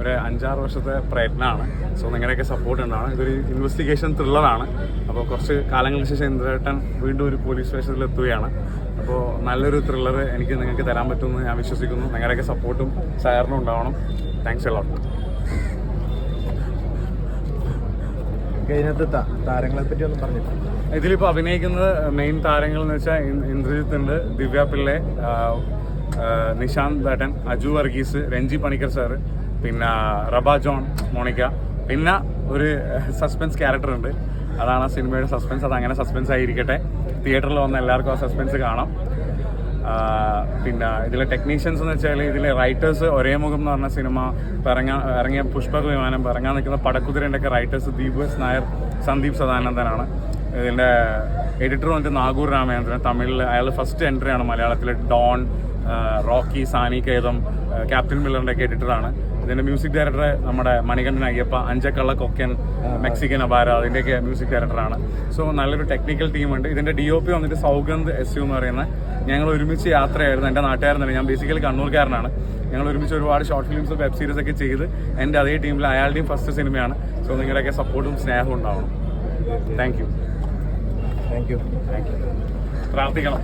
ഒരു അഞ്ചാറ് വർഷത്തെ പ്രയത്നമാണ്. സോ നിങ്ങളുടെയൊക്കെ സപ്പോർട്ട് ഉണ്ടാവണം. ഇതൊരു ഇൻവെസ്റ്റിഗേഷൻ ത്രില്ലറാണ് അപ്പോൾ കുറച്ച് കാലങ്ങൾക്ക് ശേഷം ഇന്ദ്രേട്ടൻ വീണ്ടും ഒരു പോലീസ് സ്റ്റേഷനിൽ എത്തുകയാണ്. അപ്പോൾ നല്ലൊരു ത്രില്ലർ എനിക്ക് നിങ്ങൾക്ക് തരാൻ പറ്റുമെന്ന് ഞാൻ വിശ്വസിക്കുന്നു. നിങ്ങളുടെയൊക്കെ സപ്പോർട്ടും സഹകരണവും ഉണ്ടാവണം. താങ്ക്സ് എല്ലാം ഇതിനകത്ത് താരങ്ങളെ പറ്റി ഒന്നും പറഞ്ഞിട്ടില്ല. ഇതിലിപ്പോൾ അഭിനയിക്കുന്നത് മെയിൻ താരങ്ങൾ എന്ന് വെച്ചാൽ ഇന്ദ്രജിത്ത് ഉണ്ട് ദിവ്യ പിള്ളെ നിഷാന്ത് നിശാന്ത് ബേട്ടൻ അജു വർഗീസ് രഞ്ജി പണിക്കർ സാറ് പിന്നെ റബ ജോൺ മോണിക്ക. പിന്നെ ഒരു സസ്പെൻസ് ക്യാരക്ടർ ഉണ്ട്. അതാണ് ആ സിനിമയുടെ സസ്പെൻസ്. അത് അങ്ങനെ സസ്പെൻസ് ആയിരിക്കട്ടെ. തിയേറ്ററിൽ വന്ന എല്ലാവർക്കും ആ സസ്പെൻസ് കാണാം. പിന്നെ ഇതിലെ ടെക്നീഷ്യൻസ് എന്ന് വെച്ചാൽ ഇതിലെ റൈറ്റേഴ്സ് ഒരേ മുഖം എന്ന് പറഞ്ഞ സിനിമ ഇറങ്ങാൻ ഇറങ്ങിയ പുഷ്പക വിമാനം പറങ്ങാൻ നിൽക്കുന്ന പടക്കുതിരന്റെ ഒക്കെ റൈറ്റേഴ്സ് ദീപ് എസ് നായർ സന്ദീപ് സദാനന്ദനാണ്. ഇതിന്റെ എഡിറ്റർ വന്നിട്ട് നാഗൂർ രാമചന്ദ്രൻ തമിഴിൽ അയാൾ ഫസ്റ്റ് എൻട്രി ആണ് മലയാളത്തിലെ. Don Rocky Saani Kaayidham Captain മില്ലറിന്റെ ഒക്കെ എഡിറ്ററാണ് ഇതിന്റെ മ്യൂസിക് ഡയറക്ടർ നമ്മുടെ മണികണ്ഠൻ അയ്യപ്പ അഞ്ചക്കള്ള കൊക്കൻ മെക്സിക്കൻ അപാര അതിന്റെയൊക്കെ മ്യൂസിക് ഡയറക്ടറാണ് സോ നല്ലൊരു ടെക്നിക്കൽ ടീമുണ്ട് ഇതിന്റെ ഡി ഒ പി വന്നിട്ട് സൗഗന്ധ് എസ് യു എന്ന് പറയുന്ന ഞങ്ങൾ ഒരുമിച്ച് യാത്രയായിരുന്നു. എന്റെ നാട്ടുകാരനല്ല ഞാൻ ബേസിക്കലി കണ്ണൂർക്കാരനാണ്. ഞങ്ങൾ ഒരുമിച്ച് ഒരുപാട് ഷോർട്ട് ഫിലിംസ് വെബ് സീരീസ് ഒക്കെ ചെയ്ത് എന്റെ അതേ ടീമിൽ അയാളുടെയും ഫസ്റ്റ് സിനിമയാണ് സോ നിങ്ങളുടെയൊക്കെ സപ്പോർട്ടും സ്നേഹവും ഉണ്ടാവണം. Thank you thank you thank you പ്രാർത്ഥിക്കണം.